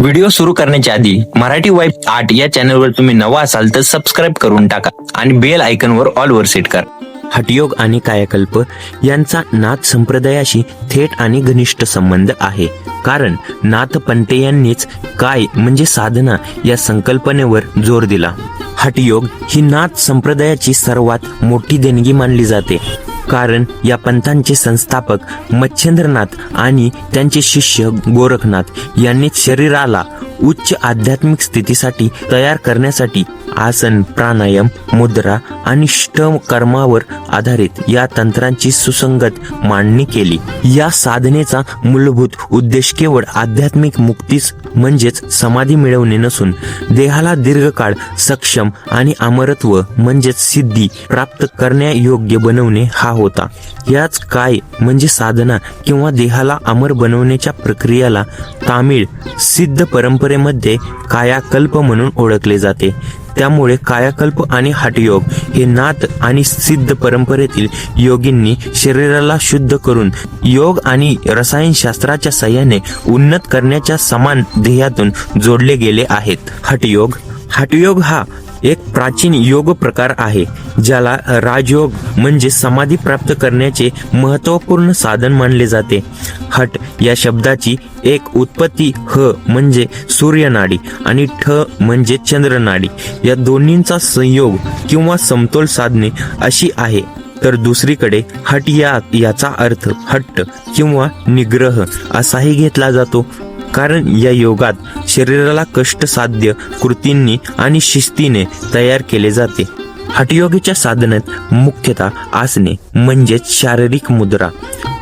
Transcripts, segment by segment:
Video सुरू करण्याच्या आधी मराठी वाईफ आर्ट या चॅनलवर तुम्ही नवा असाल तर सबस्क्राईब करून टाका आणि बेल आयकनवर ऑलवर सेट करा. हटयोग आणि कायाकल्प यांचा नाथ संप्रदायाशी थेट आणि घनिष्ठ संबंध आहे. कारण नाथ पंटे यांनीच काय म्हणजे साधना या संकल्पनेवर जोर दिला. हटयोग ही नाथ संप्रदायाची सर्वात मोठी देणगी मानली जाते. कारण या पंथांचे संस्थापक मच्छेंद्रनाथ आणि त्यांचे शिष्य गोरखनाथ यांनी शरीराला उच्च आध्यात्मिक स्थितीसाठी तयार करण्यासाठी आसन प्राणायाम मुद्रा आणि श्रम कर्मावर आधारित या तंत्रांची सुसंगत मांडणी केली. या साधनेचा मूलभूत उद्देश केवळ आध्यात्मिक मुक्तीच म्हणजेच समाधी मिळवणे नसून देहाला दीर्घकाळ सक्षम आणि अमरत्व म्हणजेच सिद्धी प्राप्त करण्यायोग्य बनवणे हा होता. याच काय म्हणजे साधना किंवा देहाला अमर बनवण्याच्या प्रक्रियेला तामिळ सिद्ध परंपरेमध्ये कायाकल्प म्हणून ओळखले जाते. त्यामुळे कायाकल्प आणि हटयोग हे नाथ आणि सिद्ध परंपरेतील योगींनी शरीराला शुद्ध करून योग आणि रसायनशास्त्राच्या सहाय्याने उन्नत करण्याच्या समान ध्येयातून जोडले गेले आहेत. हटयोग हटयोग हा एक प्राचीन योग प्रकार आहे ज्याला राजयोग म्हणजे समाधी प्राप्त करण्याचे महत्त्वपूर्ण साधन मानले जाते. हट या शब्दाची एक उत्पत्ती ह म्हणजे सूर्यनाडी आणि ठ म्हणजे चंद्रनाडी. या दोन्हींचा संयोग किंवा समतोल साधणे अशी आहे. तर दुसरीकडे हट या याचा अर्थ हट्ट किंवा निग्रह असाही घेतला जातो. कारण या योगात शरीराला कष्टसाध्य कृतींनी आणि शिस्तीने तयार केले जाते. हटयोगीच्या साधनेत मुख्यतः आसने म्हणजेच शारीरिक मुद्रा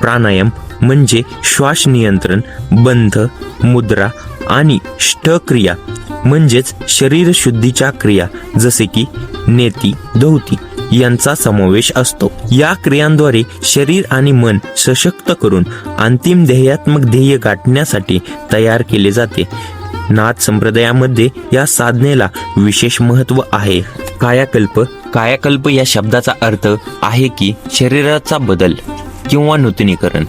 प्राणायाम म्हणजे श्वास नियंत्रण बंध मुद्रा आणि क्रिया म्हणजेच शरीर शुद्धीच्या क्रिया जसे की नेती धोती यांचा समावेश असतो. या क्रियांद्वारे शरीर आणि मन सशक्त करून अंतिम ध्येयात्मक ध्येय गाठण्यासाठी तयार केले जाते. नाथ संप्रदायामध्ये या साधनेला विशेष महत्त्व आहे. कायाकल्प कायाकल्प या शब्दाचा अर्थ आहे की शरीराचा बदल किंवा नूतनीकरण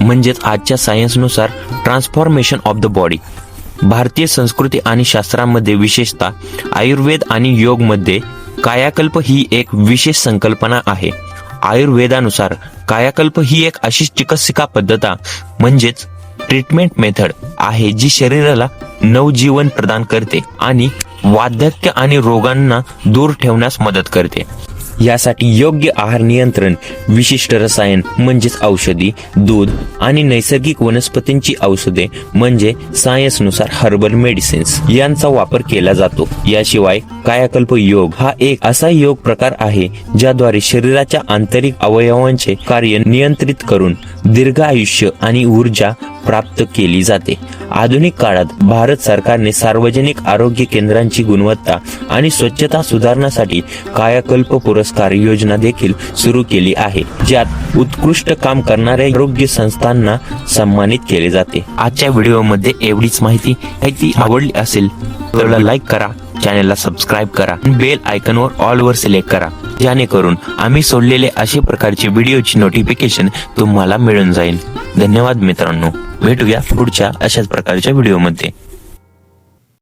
म्हणजेच आजच्या सायन्सनुसार ट्रान्सफॉर्मेशन ऑफ द बॉडी भारतीय संस्कृती आणि शास्त्रामध्ये विशेषतः आयुर्वेद आणि योगमध्ये कायाकल्प ही एक विशेष संकल्पना आहे. आयुर्वेदानुसार कायाकल्प ही एक अशी चिकित्सिका पद्धता म्हणजेच ट्रीटमेंट मेथड आहे जी शरीराला नवजीवन प्रदान करते आणि वार्धक्य आणि रोगांना दूर ठेवण्यास मदत करते. यासाठी योग्य आहार नियंत्रण विशिष्ट रसायन म्हणजेच औषधी दूध आणि नैसर्गिक वनस्पतींची औषधे म्हणजे सायन्सनुसार हर्बल मेडिसिन्स यांचा वापर केला जातो. याशिवाय कायाकल्प योग हा एक असा योग प्रकार आहे ज्याद्वारे शरीराच्या आंतरिक अवयवांचे कार्य नियंत्रित करून दीर्घ आयुष्य आणि ऊर्जा प्राप्त केली जाते. आधुनिक काळात भारत सरकारने सार्वजनिक आरोग्य केंद्रांची गुणवत्ता आणि स्वच्छता सुधारण्यासाठी कायाकल्प पुरस्कार योजना देखील सुरू केली आहे ज्यात उत्कृष्ट काम करणाऱ्या आरोग्य संस्थांना सन्मानित केले जाते. आजच्या व्हिडिओमध्ये एवढीच माहिती. माहिती आवडली असेल तर लाईक करा चॅनलला सबस्क्राईब करा बेल आयकॉनवर ऑल वर सिलेक्ट करा. जेणेकरून आम्ही सोडलेले अशा प्रकारचे व्हिडिओची नोटिफिकेशन तुम्हाला मिळून जाईल. धन्यवाद मित्रांनो. भेटूया पुढच्या अशाच प्रकारच्या व्हिडिओमध्ये